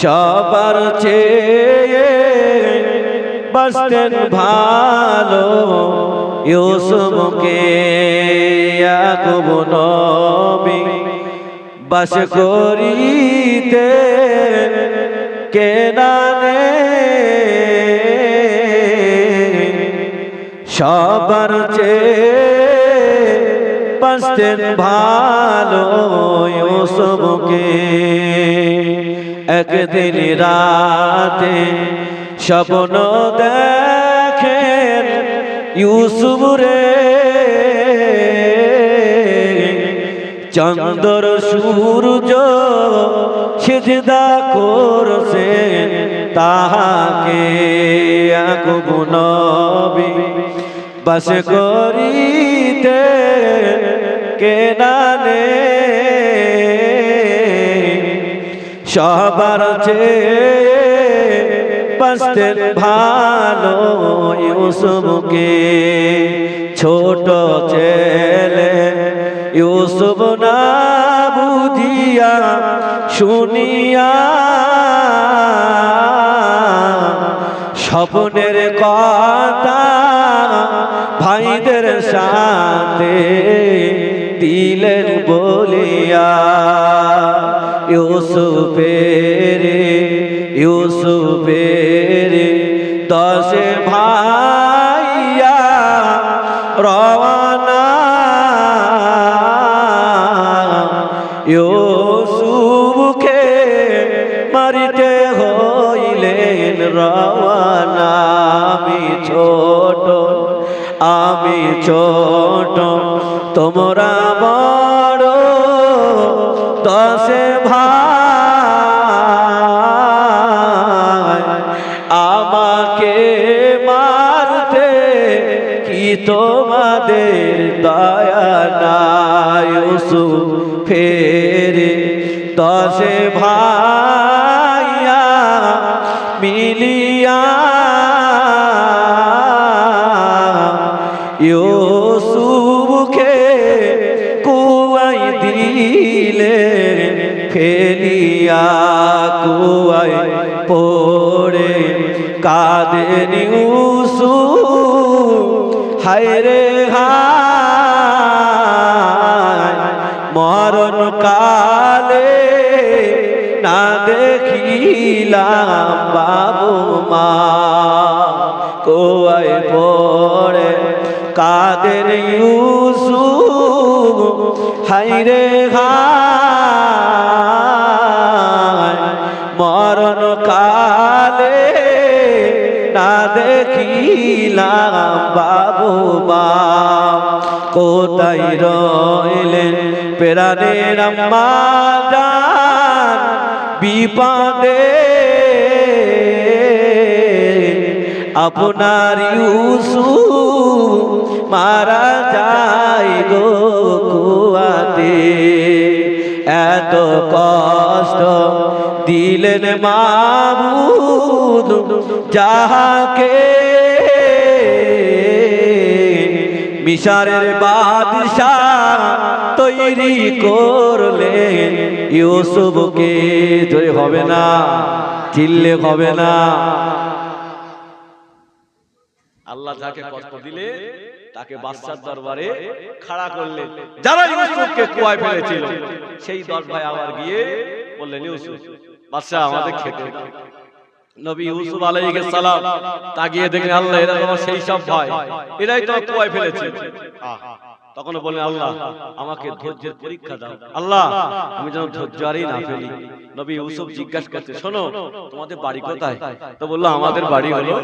সবার চেয়ে বাসতেন ভালো ইউসুফকে ইয়াকুব বাস করিতে কেনানে সবার চেয়ে বাসতেন ভালো ইউসুফকে। একদিন রাতে স্বপ্ন দেখেন ইউসুফ রে। চন্দর সূর্য সিজদা করছে তাহাকে। নবী বাস করিতে কেনানে। সবার চেয়ে বাসতেন ভালো ইউসুফকে। ছোট ছেলে ইউসুফ না বুঝিয়া শুনিয়া স্বপ্নের কথা ভাইদের সাথে দশে ভাইয়া রওয়ানা ইউসুফকে মারিতে হইলেন রওয়ানা। আমি ছোট আমি ছোট তোমরা বড় তোমাদের দয়া ইউসুফ ফেরে দশে ভাইয়া মিলিয়া। ইউসুফকে কুয়াই দিলে, ফেলিয়া কুয়াই পড়ে, কাঁদেন ইউসুফ। হায়রে হায়, মরণ কালে না দেখিলাম বাবু মা। কোয়াই পড়ে কাদের ইউসুফ? হাইরে হায়, মরণ কালে না দেখিলাম বাবু মা। কোথায় রইলেন পেরানের আম্মা বিপদে। আপনার ইউসুফ মারা যায় গো এত কষ্ট দিলেন মাবুদ যাহাকে মিশারের বাদশাহ তৈরি করলেন, ইউসুফকে জয় হবে না, চিল্লে হবে না আল্লাহ যাকে কষ্ট দিলে, তাকে বাদশার দরবারে খাড়া করলেন যারা ইউসুফকে কুয়ায় ফেলেছিল, সেই ভাই আবার গিয়ে বললেন, ইউসুফ, বাদশাহ আমাদের খেতে। নবী ইউসুফ আলাইহিস সালাম তাকিয়ে দেখলেন আল্লাহ এরা তোমার সেই সব ভাই এরাই তো কুয়ায় ফেলেছে। তখন বললেন আল্লাহ আমাকে ধৈর্যের পরীক্ষা দাও। আল্লাহ আমি যেন ধৈর্য আরই না ফেলি। নবী ইউসুফ জিজ্ঞাসা করতে শোনো তোমাদের বাড়ি কোথায়? তো বলল আমাদের বাড়ি হলো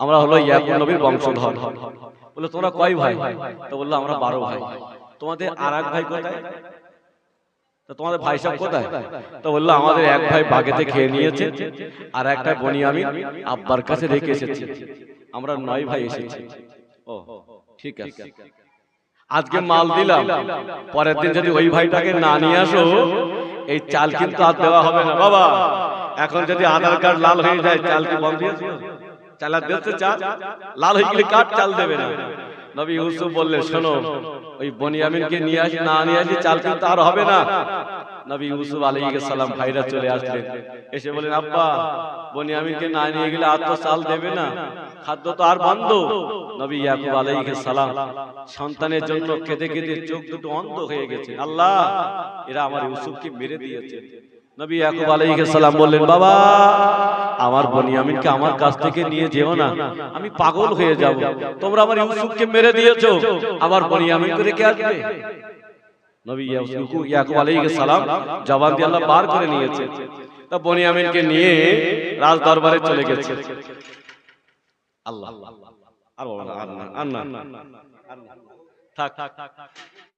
আমরা হলো ইয়াকুব নবীর বংশধর। বলল তোমরা কয় ভাই? তো বলল আমরা বারো ভাই। তোমাদের আর এক ভাই কোথায়? তো তোমাদের ভাই সব কোথায়? তো বলল আমাদের এক ভাই বাগেতে খেয়ে নিয়েছে আর একটা বনি আমি আব্বার কাছে রেখে এসেছি। আমরা নয় ভাই এসেছি। ও ঠিক আছে। আজকে মাল দিলাম। পরের দিন যদি ওই ভাইটাকে না নিয়ে আসো এই চাল কিন্তু আর দেওয়া হবে না। বাবা এখন যদি আধার কার্ড লাল হয়ে যায় চাল কি বন্ধ হয়ে চাল আর দিতে চাল লাল হয়ে গেলে কার্ড চাল দেবে না? নবী ইউসুফ বললেন শোনো ওই বনিয়ামিনকে নিয়ে আসি না নিয়ে আসি চাল কিন্তু আর হবে না। নবী ইউসুফ আলাইহিস সালাম ভাইরা চলে আসলেন। এসে বলেন আব্বা বনিয়ামিনকে না নিয়ে গেলে আর তো চাল দেবে না। খাদ্য তো আর বন্ধ। নবী ইয়াকুব আলাইহিস সালাম সন্তানের জন্য কেঁদে কেঁদে চোখ দুটো অন্ধ হয়ে গেছে আল্লাহ এরা আমার ইউসুফকে মেরে দিয়েছে। নবী ইয়াকুব আলাইহিস সালাম বললেন বাবা আমার বনিয়ামিনকে আমার কাছ থেকে নিয়ে যেও না। আমি পাগল হয়ে যাব। তোমরা আমার ইউসুফকে মেরে দিয়েছ। আমার বনিয়ামিনকে রেখে আসবে। নবী ইয়াকুব ইয়াকুব আলাইহিস সালাম জবান দিয়ে আল্লাহ বার করে নিয়েছে। তা বনিয়ামিনকে নিয়ে রাজ দরবারে চলে গেছে। আল্লাহ। আর না, আর না, আর না। থাক।